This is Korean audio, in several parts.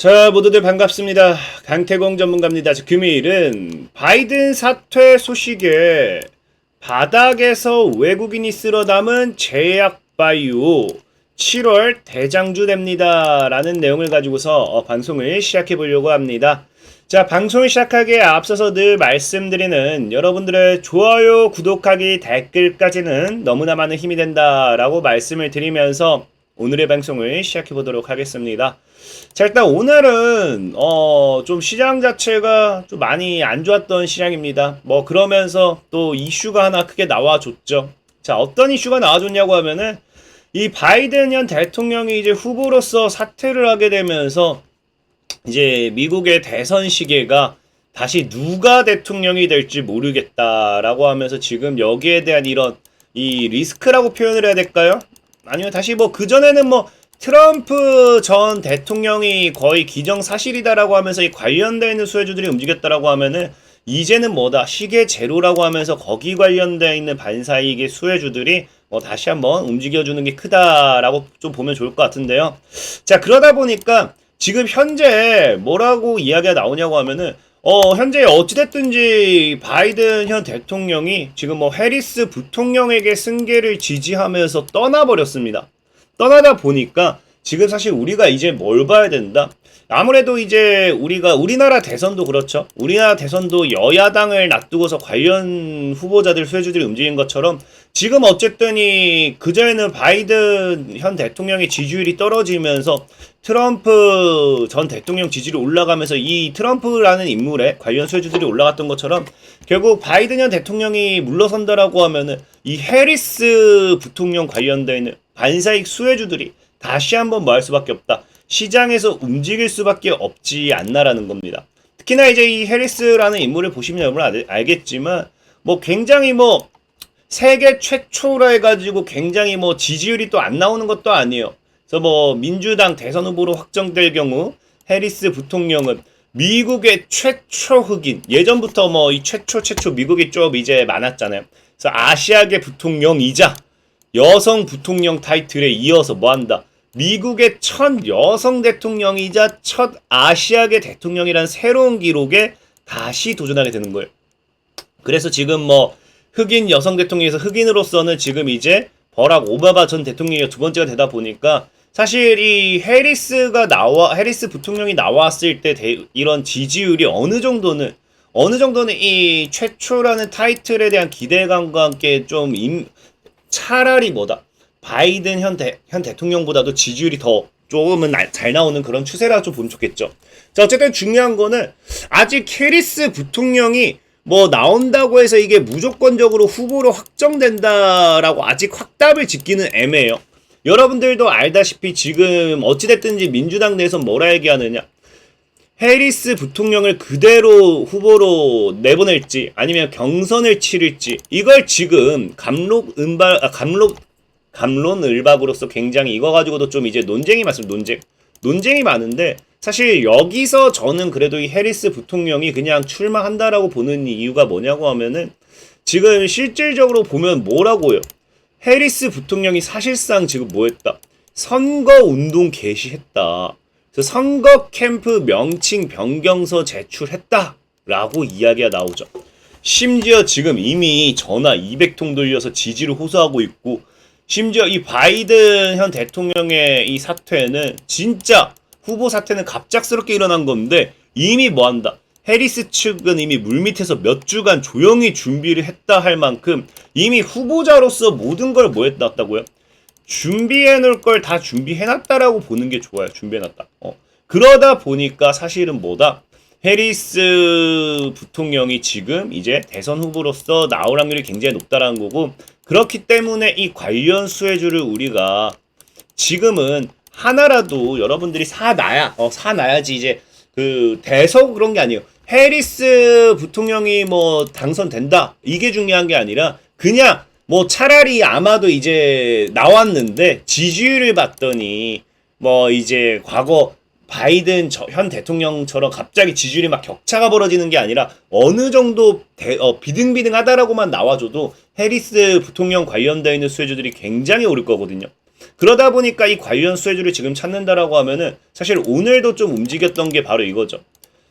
자, 모두들 반갑습니다. 강태공 전문가입니다. 자, 금요일은 바이든 사퇴 소식에 바닥에서 외국인이 쓸어 담은 제약 바이오 7월 대장주 됩니다. 라는 내용을 가지고서 어, 방송을 시작해 보려고 합니다. 자, 방송을 시작하기에 앞서서 늘 말씀드리는 여러분들의 좋아요, 구독하기, 댓글까지는 너무나 많은 힘이 된다라고 말씀을 드리면서 오늘의 방송을 시작해 보도록 하겠습니다. 자, 일단 오늘은 어, 좀 시장 자체가 좀 많이 안 좋았던 시장입니다. 뭐 그러면서 또 이슈가 하나 크게 나와줬죠. 자, 어떤 이슈가 나와줬냐고 하면은 이 바이든 현 대통령이 이제 후보로서 사퇴를 하게 되면서 이제 미국의 대선 시계가 다시 누가 대통령이 될지 모르겠다라고 하면서 지금 여기에 대한 이런 이 리스크라고 표현을 해야 될까요? 아니면 다시 뭐 그전에는 뭐 트럼프 전 대통령이 거의 기정사실이다라고 하면서 이 관련되어 있는 수혜주들이 움직였다라고 하면은 이제는 뭐다 시계 제로라고 하면서 거기 관련되어 있는 반사이익의 수혜주들이 뭐 다시 한번 움직여주는 게 크다라고 좀 보면 좋을 것 같은데요. 자 그러다 보니까 지금 현재 뭐라고 이야기가 나오냐고 하면은 어 현재 어찌됐든지 바이든 현 대통령이 지금 뭐 해리스 부통령에게 승계를 지지하면서 떠나버렸습니다. 떠나다 보니까 지금 사실 우리가 이제 뭘 봐야 된다? 아무래도 이제 우리가 우리나라 대선도 그렇죠. 우리나라 대선도 여야당을 놔두고서 관련 후보자들 수혜주들이 움직인 것처럼 지금 어쨌든 이 그전에는 바이든 현 대통령의 지지율이 떨어지면서 트럼프 전 대통령 지지율이 올라가면서 이 트럼프라는 인물에 관련 수혜주들이 올라갔던 것처럼 결국 바이든 현 대통령이 물러선다라고 하면은 이 해리스 부통령 있는 반사익 수혜주들이 다시 한번 뭐 할 수밖에 없다. 시장에서 움직일 수밖에 없지 않나라는 겁니다. 특히나 이제 이 해리스라는 인물을 보시면 여러분 알, 알겠지만 뭐 굉장히 뭐 세계 최초라 해가지고 굉장히 뭐 지지율이 또 안 나오는 것도 아니에요. 그래서 뭐 민주당 대선 후보로 확정될 경우 해리스 부통령은 미국의 최초 흑인 예전부터 뭐 이 최초 최초 미국이 좀 이제 많았잖아요. 그래서 아시아계 부통령이자 여성 부통령 타이틀에 이어서 뭐 한다? 미국의 첫 여성 대통령이자 첫 아시아계 대통령이란 새로운 기록에 다시 도전하게 되는 거예요. 그래서 지금 뭐 흑인 여성 대통령에서 흑인으로서는 지금 이제 버락 오바마 전 대통령이 두 번째가 되다 보니까 사실 이 해리스가 나와 해리스 부통령이 나왔을 때 대, 이런 지지율이 어느 정도는 어느 정도는 이 최초라는 타이틀에 대한 기대감과 함께 좀 임, 차라리 뭐다 바이든 현, 대, 현 대통령보다도 지지율이 더 조금은 나, 잘 나오는 그런 추세라 좀 보면 좋겠죠. 자 어쨌든 중요한 거는 아직 해리스 부통령이 뭐 나온다고 해서 이게 무조건적으로 후보로 확정된다라고 아직 확답을 짓기는 애매해요. 여러분들도 알다시피 지금 어찌됐든지 민주당 내에서 뭐라 얘기하느냐. 해리스 부통령을 그대로 후보로 내보낼지 아니면 경선을 치를지 이걸 지금 감록 은발 아, 감록 감론 을박으로서 굉장히 이거 가지고도 좀 이제 논쟁이 많습니다. 논쟁 논쟁이 많은데 사실 여기서 저는 그래도 이 해리스 부통령이 그냥 출마한다라고 보는 이유가 뭐냐고 하면은 지금 실질적으로 보면 뭐라고요? 해리스 부통령이 사실상 지금 뭐 했다? 선거 운동 개시했다. 선거 캠프 명칭 변경서 제출했다. 라고 이야기가 나오죠. 심지어 지금 이미 전화 200통 돌려서 지지를 호소하고 있고, 심지어 이 바이든 현 대통령의 이 사퇴는 진짜 후보 사퇴는 갑작스럽게 일어난 건데, 이미 뭐 한다? 해리스 측은 이미 물밑에서 몇 주간 조용히 준비를 했다 할 만큼 이미 후보자로서 모든 걸 뭐 했다고요? 준비해 놓을 걸 다 준비해 놨다라고 보는 게 좋아요. 준비해 놨다. 어. 그러다 보니까 사실은 뭐다? 해리스 부통령이 지금 이제 대선 후보로서 나올 확률이 굉장히 높다라는 거고 그렇기 때문에 이 관련 수혜주를 우리가 지금은 하나라도 여러분들이 사놔야 어 사놔야지 이제 그 대서 그런 게 아니에요. 해리스 부통령이 뭐 당선된다. 이게 중요한 게 아니라 그냥 뭐 차라리 아마도 이제 나왔는데 지지율을 봤더니 뭐 이제 과거 바이든 현 대통령처럼 갑자기 지지율이 막 격차가 벌어지는 게 아니라 어느 정도 대, 어, 비등비등하다라고만 나와줘도 해리스 부통령 관련되어 있는 수혜주들이 굉장히 오를 거거든요. 그러다 보니까 이 관련 수혜주를 지금 찾는다라고 하면은 사실 오늘도 좀 움직였던 게 바로 이거죠.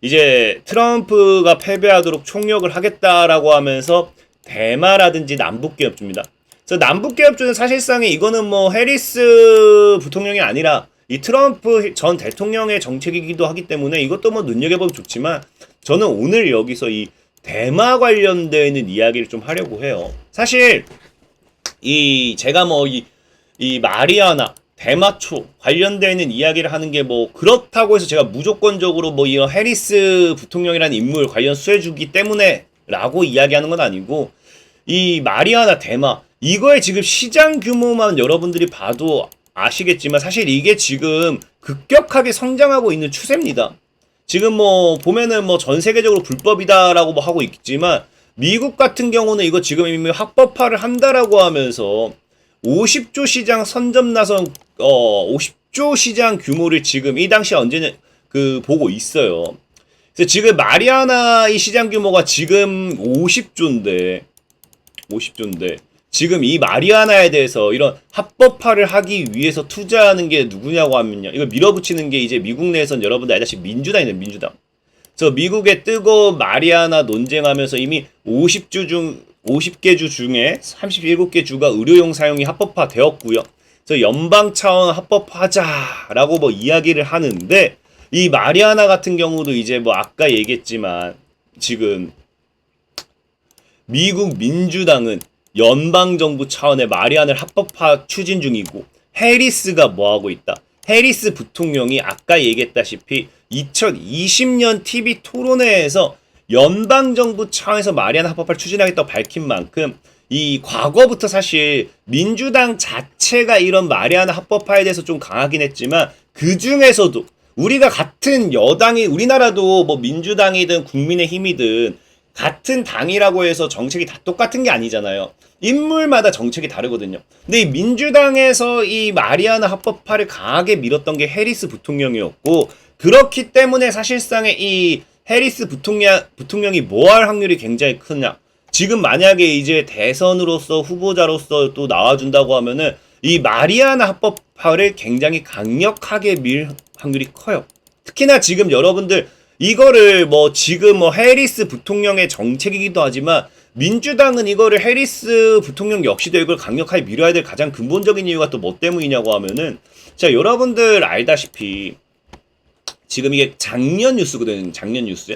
이제 트럼프가 패배하도록 총력을 하겠다라고 하면서 대마라든지 남북 기업주입니다. 그래서 남북 기업주는 사실상에 이거는 뭐 해리스 부통령이 아니라 이 트럼프 전 대통령의 정책이기도 하기 때문에 이것도 뭐 눈여겨보면 좋지만 저는 오늘 여기서 이 대마 관련되는 이야기를 좀 하려고 해요. 사실 이 제가 뭐이 이 마리아나 대마초 관련되는 이야기를 하는 게 뭐 그렇다고 해서 제가 무조건적으로 뭐 이런 해리스 부통령이라는 인물 관련 수혜주기 때문에 라고 이야기하는 건 아니고 이 마리아나 대마 이거의 지금 시장 규모만 여러분들이 봐도 아시겠지만 사실 이게 지금 급격하게 성장하고 있는 추세입니다. 지금 뭐 보면은 뭐 전 세계적으로 불법이다라고 뭐 하고 있지만 미국 같은 경우는 이거 지금 이미 합법화를 한다라고 하면서 50조 시장 선점 나선 어 50조 시장 규모를 지금 이 당시 언제는 그 보고 있어요. 그래서 지금 마리아나 이 시장 규모가 지금 50조인데 50조인데 지금 이 마리아나에 대해서 이런 합법화를 하기 위해서 투자하는 게 누구냐고 하면요. 이거 밀어붙이는 게 이제 미국 내에선 여러분들 알다시피 민주당이네 민주당. 그래서 미국의 뜨거 마리아나 논쟁하면서 이미 50주 중 50개 주 중에 37개 주가 의료용 사용이 합법화 되었고요. 그래서 연방 차원 합법화하자라고 뭐 이야기를 하는데 이 마리아나 같은 경우도 이제 뭐 아까 얘기했지만 지금 미국 민주당은 연방 정부 차원의 마리안을 합법화 추진 중이고 해리스가 뭐 하고 있다. 해리스 부통령이 아까 얘기했다시피 2020년 TV 토론회에서 연방 정부 차원에서 마리안 합법화를 추진하겠다고 밝힌 만큼 이 과거부터 사실 민주당 자체가 이런 마리아나 합법화에 대해서 좀 강하긴 했지만 그 중에서도 우리가 같은 여당이 우리나라도 뭐 민주당이든 국민의힘이든 같은 당이라고 해서 정책이 다 똑같은 게 아니잖아요. 인물마다 정책이 다르거든요. 근데 이 민주당에서 이 마리아나 합법화를 강하게 밀었던 게 해리스 부통령이었고 그렇기 때문에 사실상의 이 해리스 부통령, 부통령이 뭐 할 확률이 굉장히 크냐. 지금 만약에 이제 대선으로서 후보자로서 또 나와준다고 하면은 이 마리아나 합법화를 굉장히 강력하게 밀 확률이 커요. 특히나 지금 여러분들 이거를 뭐 지금 뭐 해리스 부통령의 정책이기도 하지만 민주당은 이거를 해리스 부통령 역시도 이걸 강력하게 밀어야 될 가장 근본적인 이유가 또 뭐 때문이냐고 하면은 자 여러분들 알다시피 지금 이게 작년 뉴스거든 작년 뉴스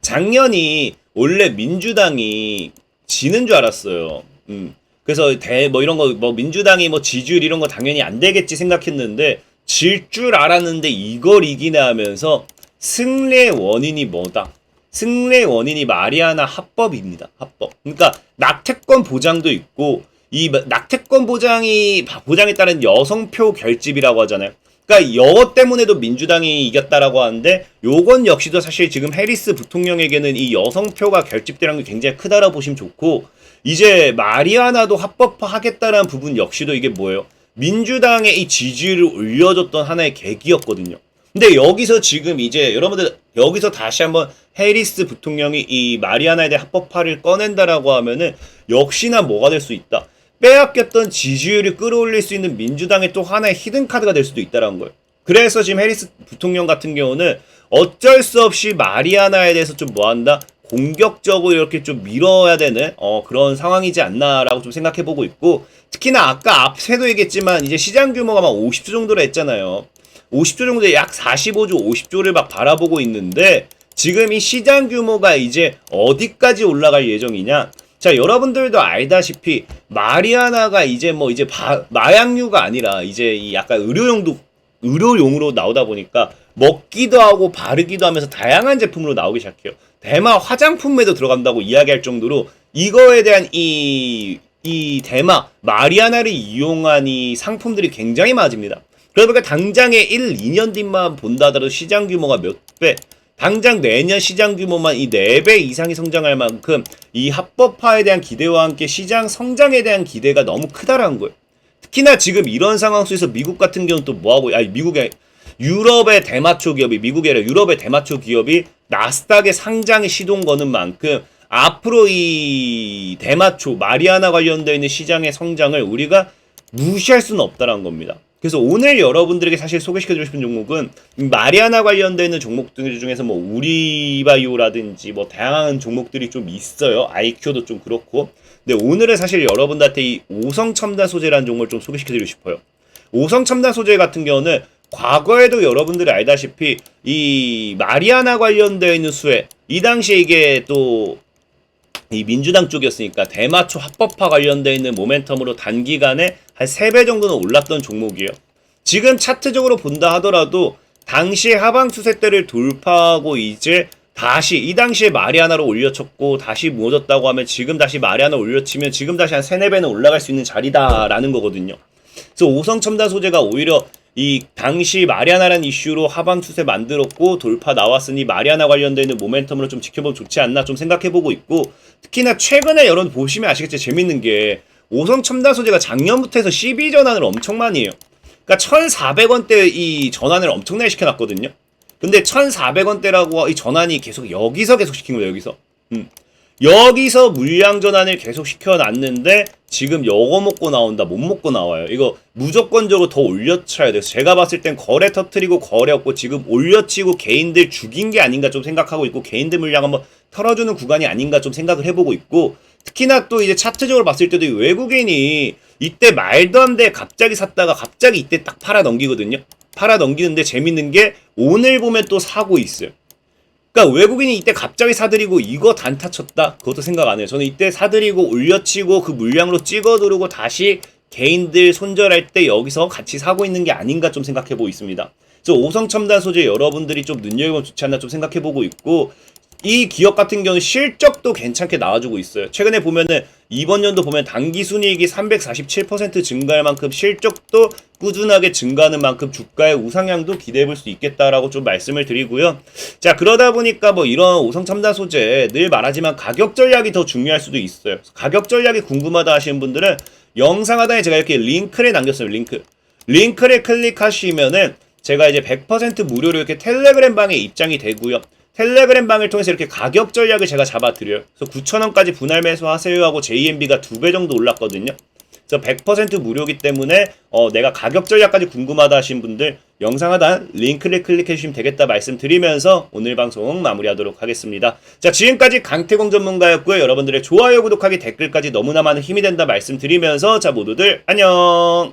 작년이 원래 민주당이 지는 줄 알았어요. 음. 그래서 대 뭐 이런 거 뭐 민주당이 뭐 지지율 이런 거 당연히 안 되겠지 생각했는데 질 줄 알았는데 이걸 이기네 하면서 승리의 원인이 뭐다? 승리의 원인이 마리아나 합법입니다. 합법. 그러니까 낙태권 보장도 있고 이 낙태권 보장이 보장에 따른 여성표 결집이라고 하잖아요. 그러니까 여 때문에도 민주당이 이겼다라고 하는데 요건 역시도 사실 지금 해리스 부통령에게는 이 여성표가 결집되는 게 굉장히 크다라고 보시면 좋고 이제 마리아나도 합법화 하겠다라는 부분 역시도 이게 뭐예요? 민주당의 이 지지율을 올려줬던 하나의 계기였거든요. 근데 여기서 지금 이제 여러분들 여기서 다시 한번 해리스 부통령이 이 마리아나에 대한 합법화를 꺼낸다라고 하면은 역시나 뭐가 될 수 있다. 빼앗겼던 지지율을 끌어올릴 수 있는 민주당의 또 하나의 히든 카드가 될 수도 있다라는 거예요. 그래서 지금 해리스 부통령 같은 경우는 어쩔 수 없이 마리아나에 대해서 좀 뭐한다? 공격적으로 이렇게 좀 밀어야 되는 어, 그런 상황이지 않나라고 좀 생각해 보고 있고 특히나 아까 앞에도 얘기했지만 이제 시장 규모가 막 50조 정도로 했잖아요. 50조 정도에 약 45조, 50조를 막 바라보고 있는데 지금 이 시장 규모가 이제 어디까지 올라갈 예정이냐? 자, 여러분들도 알다시피 마리아나가 이제 뭐 이제 바, 마약류가 아니라 이제 이 약간 의료용도 의료용으로 나오다 보니까 먹기도 하고 바르기도 하면서 다양한 제품으로 나오기 시작해요. 대마 화장품에도 들어간다고 이야기할 정도로 이거에 대한 이, 이 대마 마리아나를 이용한 이 상품들이 굉장히 많아집니다. 그러니까 당장에 1, 2년 뒤만 본다 하더라도 시장 규모가 몇 배, 당장 내년 시장 규모만 이 4배 이상이 성장할 만큼 이 합법화에 대한 기대와 함께 시장 성장에 대한 기대가 너무 크다라는 거예요. 특히나 지금 이런 상황 속에서 미국 같은 경우는 또 뭐하고, 아니, 미국의, 유럽의 대마초 기업이, 미국이 아니라 유럽의 대마초 기업이 나스닥에 상장에 시동 거는 만큼 앞으로 이 대마초, 마리아나 관련되어 있는 시장의 성장을 우리가 무시할 수는 없다라는 겁니다. 그래서 오늘 여러분들에게 사실 소개시켜드리고 싶은 종목은 마리아나 관련되어 있는 종목들 중에서 뭐 우리바이오라든지 뭐 다양한 종목들이 좀 있어요. IQ도 좀 그렇고. 근데 오늘은 사실 여러분들한테 이 오성 첨단 소재라는 종목을 좀 소개시켜드리고 싶어요. 오성 첨단 소재 같은 경우는 과거에도 여러분들이 알다시피 이 마리아나 관련되어 있는 수혜 이 당시에 이게 또 이 민주당 쪽이었으니까 대마초 합법화 관련되어 있는 모멘텀으로 단기간에 한 3배 정도는 올랐던 종목이에요. 지금 차트적으로 본다 하더라도 당시 하방 추세 때를 돌파하고 이제 다시 이 당시에 마리아나로 올려쳤고 다시 무너졌다고 하면 지금 다시 마리아나 올려치면 지금 다시 한 3, 4배는 올라갈 수 있는 자리다라는 거거든요. 그래서 오성 첨단 소재가 오히려 이 당시 마리아나라는 이슈로 하방 추세 만들었고 돌파 나왔으니 마리아나 있는 모멘텀으로 좀 지켜보면 좋지 않나 좀 생각해보고 있고 특히나 최근에 여러분 보시면 아시겠지 재밌는 게 오성 첨단 소재가 작년부터 해서 12 전환을 엄청 많이 해요. 그러니까 1,400원대 이 전환을 엄청나게 시켜놨거든요. 근데 1,400원대라고 이 전환이 계속 여기서 계속 시킨 거예요. 여기서. 음. 여기서 물량 전환을 계속 시켜놨는데 지금 요거 먹고 나온다 못 먹고 나와요. 이거 무조건적으로 더 올려쳐야 돼요. 제가 봤을 땐 거래 터트리고 거래 없고 지금 올려치고 개인들 죽인 게 아닌가 좀 생각하고 있고 개인들 물량 한번 털어주는 구간이 아닌가 좀 생각을 해보고 있고 특히나 또 이제 차트적으로 봤을 때도 이 외국인이 이때 말도 안 돼 갑자기 샀다가 갑자기 이때 딱 팔아 넘기거든요. 팔아 넘기는데 재밌는 게 오늘 보면 또 사고 있어요 그러니까 외국인이 이때 갑자기 사들이고 이거 단타 쳤다? 그것도 생각 안 해요. 저는 이때 사들이고 올려치고 그 물량으로 찍어 누르고 다시 개인들 손절할 때 여기서 같이 사고 있는 게 아닌가 좀 생각해 보고 있습니다. 저 오성 첨단 소재 여러분들이 좀 눈여겨보면 좋지 않나 좀 생각해 보고 있고 이 기업 같은 경우는 실적도 괜찮게 나와주고 있어요. 최근에 보면은 이번 연도 보면 당기 순이익이 347% 증가할 만큼 실적도 꾸준하게 증가하는 만큼 주가의 우상향도 기대해 볼 수 있겠다라고 좀 말씀을 드리고요. 자, 그러다 보니까 뭐 이런 오성 첨단 소재 늘 말하지만 가격 전략이 더 중요할 수도 있어요. 가격 전략이 궁금하다 하시는 분들은 영상 하단에 제가 이렇게 링크를 남겼어요. 링크. 링크를 클릭하시면은 제가 이제 100% 무료로 이렇게 텔레그램 방에 입장이 되고요. 텔레그램 방을 통해서 이렇게 가격 전략을 제가 잡아드려요. 그래서 9,000원까지 분할 매수하세요 하고 JMB가 두 배 정도 올랐거든요. 그래서 100% 무료기 때문에 어, 내가 가격 전략까지 궁금하다 하신 분들 영상 하단 링크를 클릭해 주시면 되겠다 말씀드리면서 오늘 방송 마무리하도록 하겠습니다. 자 지금까지 강태공 전문가였고요. 여러분들의 좋아요, 구독하기, 댓글까지 너무나 많은 힘이 된다 말씀드리면서 자 모두들 안녕.